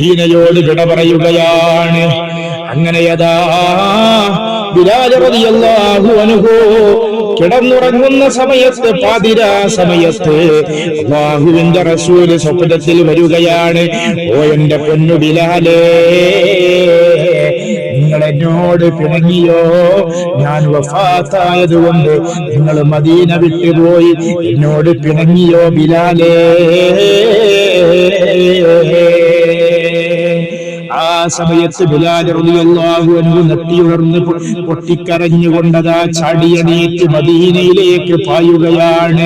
മദീനയോട് വിട പറയുകയാണ്. അങ്ങനെ യഥാ ബിലാൽ റളിയല്ലാഹു അൻഹു കിടന്നുറങ്ങുന്ന സമയത്ത് പാതിരാ സമയത്ത് അള്ളാഹുവിന്റെ റസൂൽ സ്വപ്നത്തിൽ വരികയാണ്. ഓ എന്റെ പൊന്നു ബിലാലേ നിങ്ങൾ എന്നോട് പിണങ്ങിയോ? ഞാൻ വഫാത്തായത് കൊണ്ട് നിങ്ങൾ മദീന വിട്ടുപോയി. എന്നോട് പിണങ്ങിയോ ബിലാലേ? സമയത്ത് നെട്ടിയുണർന്ന് പൊട്ടിക്കരഞ്ഞുകൊണ്ടതാ ചടിയണീറ്റ് മദീനയിലേക്ക് പായുകയാണ്.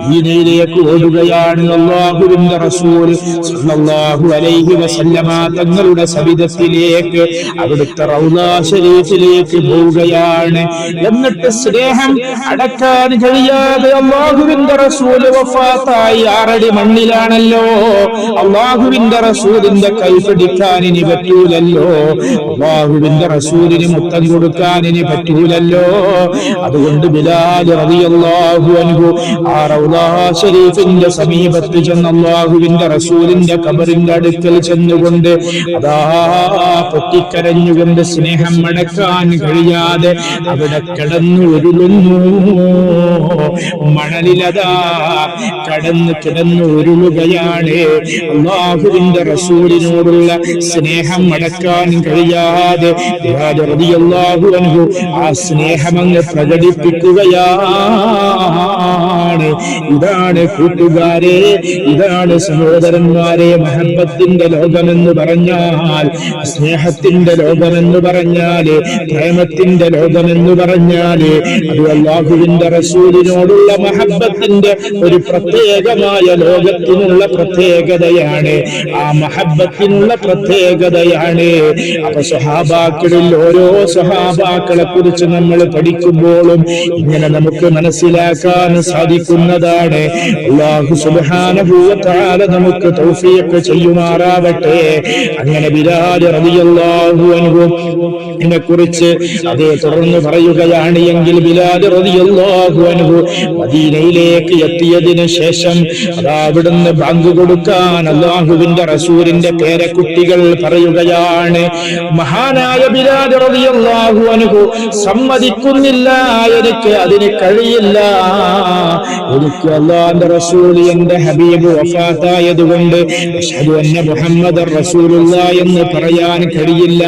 മദീനയിലേക്ക് ഓടുകയാണ് അള്ളാഹുവിന്റെ റസൂൽ സല്ലല്ലാഹു അലൈഹി വസല്ലമ. തങ്ങളുടെ സവിധത്തിലേക്ക് അവിടുത്തെ റൗദാ ശരീഫിലേക്ക് പോവുകയാണ്. എന്നിട്ട് സ്നേഹം അടക്കാൻ കഴിയാതെ അള്ളാഹുവിന്റെ റസൂൽ വഫാത്തായി. ആറടി മണ്ണിലാണല്ലോ. അള്ളാഹുവിന്റെ റസൂലിന്റെ കൈ പിടിക്കാൻ ഇനി പറ്റൂലല്ലോ. അള്ളാഹുവിന്റെ റസൂലിന് മുത്തം കൊടുക്കാൻ ഇനി പറ്റൂലല്ലോ. അതുകൊണ്ട് ബിലാൽ അൻഹു ആ സമീപത്ത് ചെന്ന് അള്ളാഹുവിന്റെ റസൂലിന്റെ കബറിന്റെ അടുക്കൽ ചെന്നുകൊണ്ട് അതാ പൊട്ടിക്കരഞ്ഞുകൊണ്ട് സ്നേഹം അടക്കാൻ കഴിയാതെ അവിടെ കിടന്നു ഉരുളുന്നു. മണലിലതാ കടന്ന് കിടന്നു ഉരുളുകയാണ്. അള്ളാഹുവിന്റെ റസൂലിനോടുള്ള സ്നേഹം അടക്കാൻ കഴിയാതെ. ആ സ്നേഹമങ്ങ് പ്രകടിപ്പിക്കുകയാണ്. ഇതാണ് കൂട്ടുകാരെ ഇതാണ് സഹോദരന്മാരെ മഹബത്തിന്റെ ലോകമെന്ന് പറഞ്ഞാൽ സ്നേഹത്തിന്റെ ലോകമെന്ന് പറഞ്ഞാൽ പ്രേമത്തിന്റെ ലോകമെന്ന് പറഞ്ഞാൽ അത് അള്ളാഹുവിന്റെ റസൂലിനോടുള്ള മഹബത്തിന്റെ ഒരു പ്രത്യേകമായ ലോകത്തിനുള്ള പ്രത്യേകതയാണ്. ആ മഹബത്തിനുള്ള പ്രത്യേകതയാണ് അപ്പൊ സ്വഹാബാക്കളിൽ ഓരോ സ്വഹാബാക്കളെ കുറിച്ച് നമ്മൾ പഠിക്കുമ്പോഴും ഇങ്ങനെ നമുക്ക് മനസ്സിലാക്കാൻ സാധിക്കുന്നതാണ്. അള്ളാഹു സുബാനുഭൂത്താല നമുക്ക് തൗഫീഖ് ചെയ്യുമാറാവട്ടെ. അങ്ങനെ ബിലാൽ റളിയല്ലാഹു അൻഹു ഇതിനെ കുറിച്ച് അതേ തുടർന്ന് പറയുകയാണ് എങ്കിൽ ബിലാൽ റളിയല്ലാഹു അൻഹു മദീനയിലേക്ക് എത്തിയതിന് ശേഷം അതാ അവിടുന്ന് ബാങ്ക് കൊടുക്കാൻ അള്ളാഹുവിന്റെ റസൂലിന്റെ പേരക്കുട്ടികൾ പറയുകയാണ് മഹാനായ ബിലാൽ റളിയല്ലാഹു അൻഹു സമ്മതിക്കുന്നില്ല. എനിക്ക് അതിന് കഴിയില്ല. എനിക്ക് അള്ളാന്റെ റസൂൽ എന്റെ ഹബീബ് വഫാത്തായതുകൊണ്ട് മുഹമ്മദ് റസൂലുള്ള എന്ന് പറയാൻ കഴിയില്ല.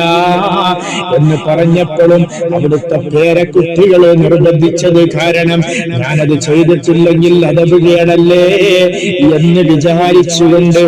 എന്ന് പറഞ്ഞപ്പോഴും അവിടുത്തെ പേരക്കുട്ടികളെ നിർബന്ധിച്ചത് കാരണം ഞാനത് ചെയ്തിട്ടില്ലെങ്കിൽ അതപുകയാണല്ലേ എന്ന് വിചാരിച്ചുകൊണ്ട്